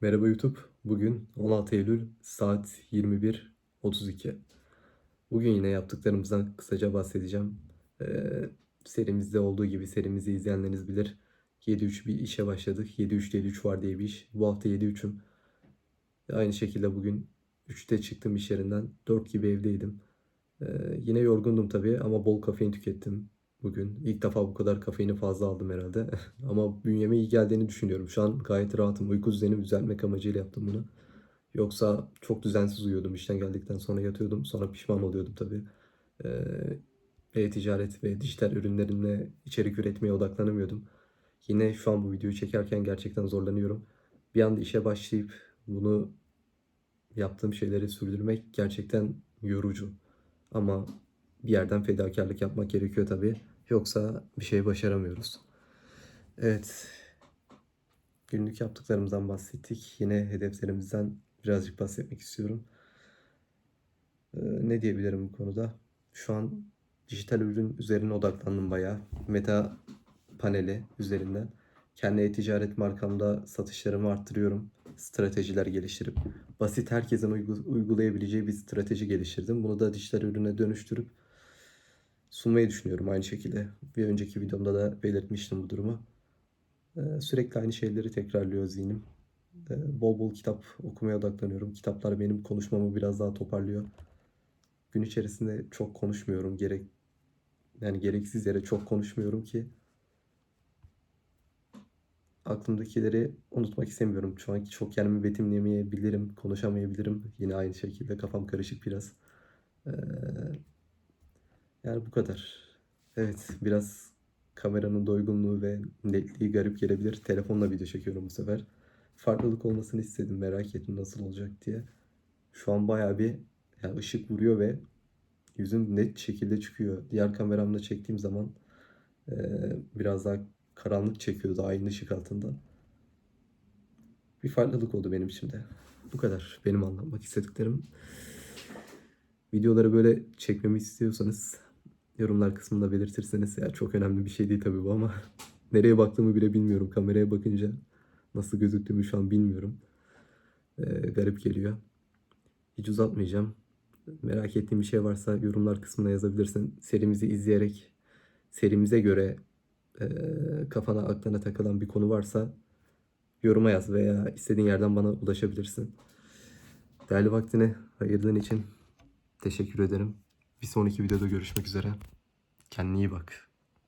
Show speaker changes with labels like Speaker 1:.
Speaker 1: Merhaba YouTube. Bugün 16 Eylül saat 21.32. Bugün yine yaptıklarımızdan kısaca bahsedeceğim. Ee, serimizde olduğu gibi serimizi izleyenleriniz bilir. 7-3 bir işe başladık. 7-3-7-3 var diye bir iş. Bu hafta 7-3'üm. Aynı şekilde bugün 3'te çıktım iş yerinden. 4 gibi evdeydim. Ee, yine yorgundum tabii ama bol kafein tükettim bugün. İlk defa bu kadar kafeini fazla aldım herhalde. Ama bünyeme iyi geldiğini düşünüyorum. Şu an gayet rahatım. Uyku düzenimi düzeltmek amacıyla yaptım bunu. Yoksa çok düzensiz uyuyordum. İşten geldikten sonra yatıyordum. Sonra pişman oluyordum tabii. Ee, e-ticaret ve dijital ürünlerimle içerik üretmeye odaklanamıyordum. Yine şu an bu videoyu çekerken gerçekten zorlanıyorum. Bir anda işe başlayıp bunu yaptığım şeyleri sürdürmek gerçekten yorucu. Ama bir yerden fedakarlık yapmak gerekiyor tabii. Yoksa bir şey başaramıyoruz. Evet. Günlük yaptıklarımızdan bahsettik. Yine hedeflerimizden birazcık bahsetmek istiyorum. Ee, ne diyebilirim bu konuda? Şu an dijital ürün üzerine odaklandım bayağı. Meta paneli üzerinden. Kendi e-ticaret markamda satışlarımı arttırıyorum. Stratejiler geliştirip basit herkesin uygu- uygulayabileceği bir strateji geliştirdim. Bunu da dijital ürüne dönüştürüp sunmayı düşünüyorum aynı şekilde. Bir önceki videomda da belirtmiştim bu durumu. Ee, sürekli aynı şeyleri tekrarlıyor zihnim. Ee, bol bol kitap okumaya odaklanıyorum. Kitaplar benim konuşmamı biraz daha toparlıyor. Gün içerisinde çok konuşmuyorum. Gerek yani gereksiz yere çok konuşmuyorum ki aklımdakileri unutmak istemiyorum. Şu anki çok kendimi betimleyemeyebilirim, konuşamayabilirim. Yine aynı şekilde kafam karışık biraz. Ee, yani bu kadar. Evet, biraz kameranın doygunluğu ve netliği garip gelebilir. Telefonla video çekiyorum bu sefer. Farklılık olmasını istedim, merak ettim nasıl olacak diye. Şu an bayağı bir yani ışık vuruyor ve yüzüm net şekilde çıkıyor. Diğer kameramla çektiğim zaman e, biraz daha karanlık çekiyordu aynı ışık altında. Bir farklılık oldu benim için de. Bu kadar benim anlatmak istediklerim. Videoları böyle çekmemi istiyorsanız yorumlar kısmında belirtirseniz ya çok önemli bir şey değil tabii bu ama nereye baktığımı bile bilmiyorum. Kameraya bakınca nasıl gözüktüğümü şu an bilmiyorum. Ee, garip geliyor. Hiç uzatmayacağım. Merak ettiğim bir şey varsa yorumlar kısmına yazabilirsin. Serimizi izleyerek serimize göre e, kafana aklına takılan bir konu varsa yoruma yaz veya istediğin yerden bana ulaşabilirsin. Değerli vaktini ayırdığın için teşekkür ederim. Bir sonraki videoda görüşmek üzere. Kendine iyi bak.